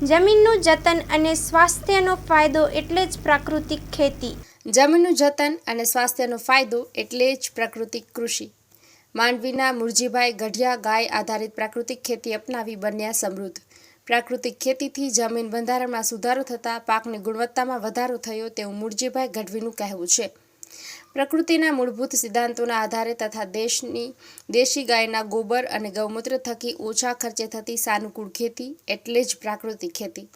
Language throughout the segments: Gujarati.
જમીનનું જતન અને સ્વાસ્થ્યનો ફાયદો એટલે જ પ્રાકૃતિક ખેતી. જમીનનું જતન અને સ્વાસ્થ્યનો ફાયદો એટલે જ પ્રાકૃતિક કૃષિ. માંડવીના મુરજીભાઈ ગઢિયા ગાય આધારિત પ્રાકૃતિક ખેતી અપનાવી બન્યા સમૃદ્ધ. પ્રાકૃતિક ખેતીથી જમીન બંધારણમાં સુધારો થતાં પાકની ગુણવત્તામાં વધારો થયો તેવું મુરજીભાઈ ગઢવીનું કહેવું છે. પ્રકૃતિના મૂળભૂત સિદ્ધાંતોના આધારે તથા દેશની, દેશી ગાયના ગોબર અને ગૌમૂત્ર થકી ઓછા ખર્ચે થતી સાનુકૂળ ખેતી એટલે જ પ્રાકૃતિક ખેતી.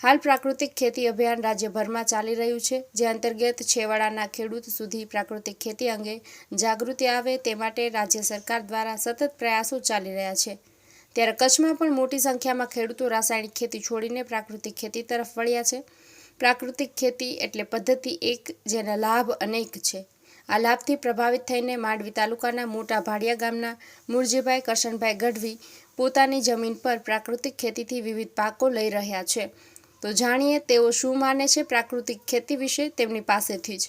હાલ પ્રાકૃતિક ખેતી અભિયાન રાજ્યભરમાં ચાલી રહ્યું છે, જે અંતર્ગત છેવાડાના ખેડૂત સુધી પ્રાકૃતિક ખેતી અંગે જાગૃતિ આવે તે માટે રાજ્ય સરકાર દ્વારા સતત પ્રયાસો ચાલી રહ્યા છે. ત્યારે કચ્છમાં પણ મોટી સંખ્યામાં ખેડૂતો રાસાયણિક ખેતી છોડીને પ્રાકૃતિક ખેતી તરફ વળ્યા છે. પ્રાકૃતિક ખેતી એટલે પદ્ધતિ એક જેના લાભ અનેક છે. આ લાભથી પ્રભાવિત થઈને માંડવી તાલુકાના મોટા ભાડિયા ગામના મુરજીભાઈ, કરશનભાઈ ગઢવી પોતાની જમીન પર પ્રાકૃતિક ખેતીથી વિવિધ પાકો લઈ રહ્યા છે. તો જાણીએ તેઓ શું માને છે પ્રાકૃતિક ખેતી વિશે તેમની પાસેથી જ.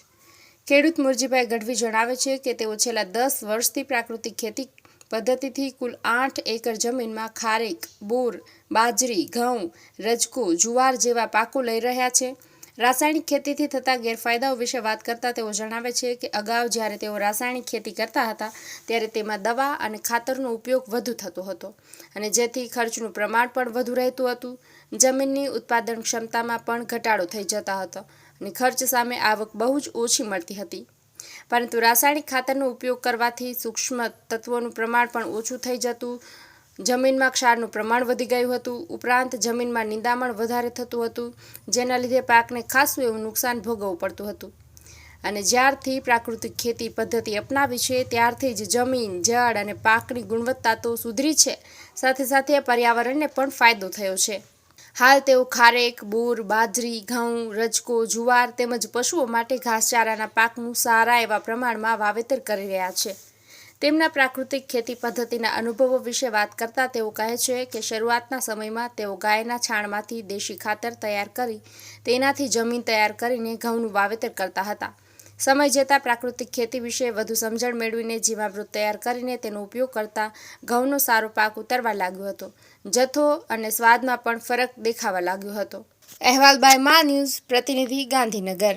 ખેડૂત મુરજીભાઈ ગઢવી જણાવે છે કે તેઓ છેલ્લા દસ વર્ષથી પ્રાકૃતિક ખેતી પદ્ધતિથી કુલ આઠ એકર જમીનમાં ખારેક, બોર, બાજરી, ઘઉં, રજકો, જુવાર જેવા પાકો લઈ રહ્યા છે. રાસાયણિક ખેતીથી થતા ગેરફાયદાઓ વિશે વાત કરતા તેઓ જણાવે છે કે અગાઉ જ્યારે તેઓ રાસાયણિક ખેતી કરતા હતા, ત્યારે તેમાં દવા અને ખાતરનો ઉપયોગ વધુ થતો હતો અને જેથી ખર્ચનું પ્રમાણ પણ વધુ રહેતું હતું. જમીનની ઉત્પાદન ક્ષમતામાં પણ ઘટાડો થઈ જતા હતો અને ખર્ચ સામે આવક બહુ જ ઓછી મળતી હતી. પરંતુ રાસાયણિક ખાતરનો ઉપયોગ કરવાથી સૂક્ષ્મ તત્વોનું પ્રમાણ પણ ઓછું થઈ જતું, જમીનમાં ક્ષારનું પ્રમાણ વધી ગયું હતું, ઉપરાંત જમીનમાં નિંદામણ વધારે થતું હતું, જેના લીધે પાકને ખાસું એવું નુકસાન ભોગવવું પડતું હતું. અને જ્યારથી પ્રાકૃતિક ખેતી પદ્ધતિ અપનાવી છે, ત્યારથી જ જમીન, જળ અને પાકની ગુણવત્તા તો સુધરી છે. સાથે સાથે પર્યાવરણને પણ ફાયદો થયો છે. હાલ તેઓ ખારેક, બોર, બાજરી, ઘઉં, રજકો, જુવાર તેમજ પશુઓ માટે ઘાસચારાના પાકનું સારા એવા પ્રમાણમાં વાવેતર કરી રહ્યા છે. તેમના પ્રાકૃતિક ખેતી પદ્ધતિના અનુભવો વિશે વાત કરતા તેઓ કહે છે કે શરૂઆતના સમયમાં તેઓ ગાયના છાણમાંથી દેશી ખાતર તૈયાર કરી તેનાથી જમીન તૈયાર કરીને ઘઉંનું વાવેતર કરતા હતા. સમય જતાં પ્રાકૃતિક ખેતી વિશે વધુ સમજણ મેળવીને જીવામૃત તૈયાર કરીને તેનો ઉપયોગ કરતા ઘઉંનો સારો પાક ઉતરવા લાગ્યો હતો. જથ્થો અને સ્વાદમાં પણ ફરક દેખાવા લાગ્યો હતો. અહેવાલ બાય મા ન્યૂઝ, પ્રતિનિધિ ગાંધીનગર.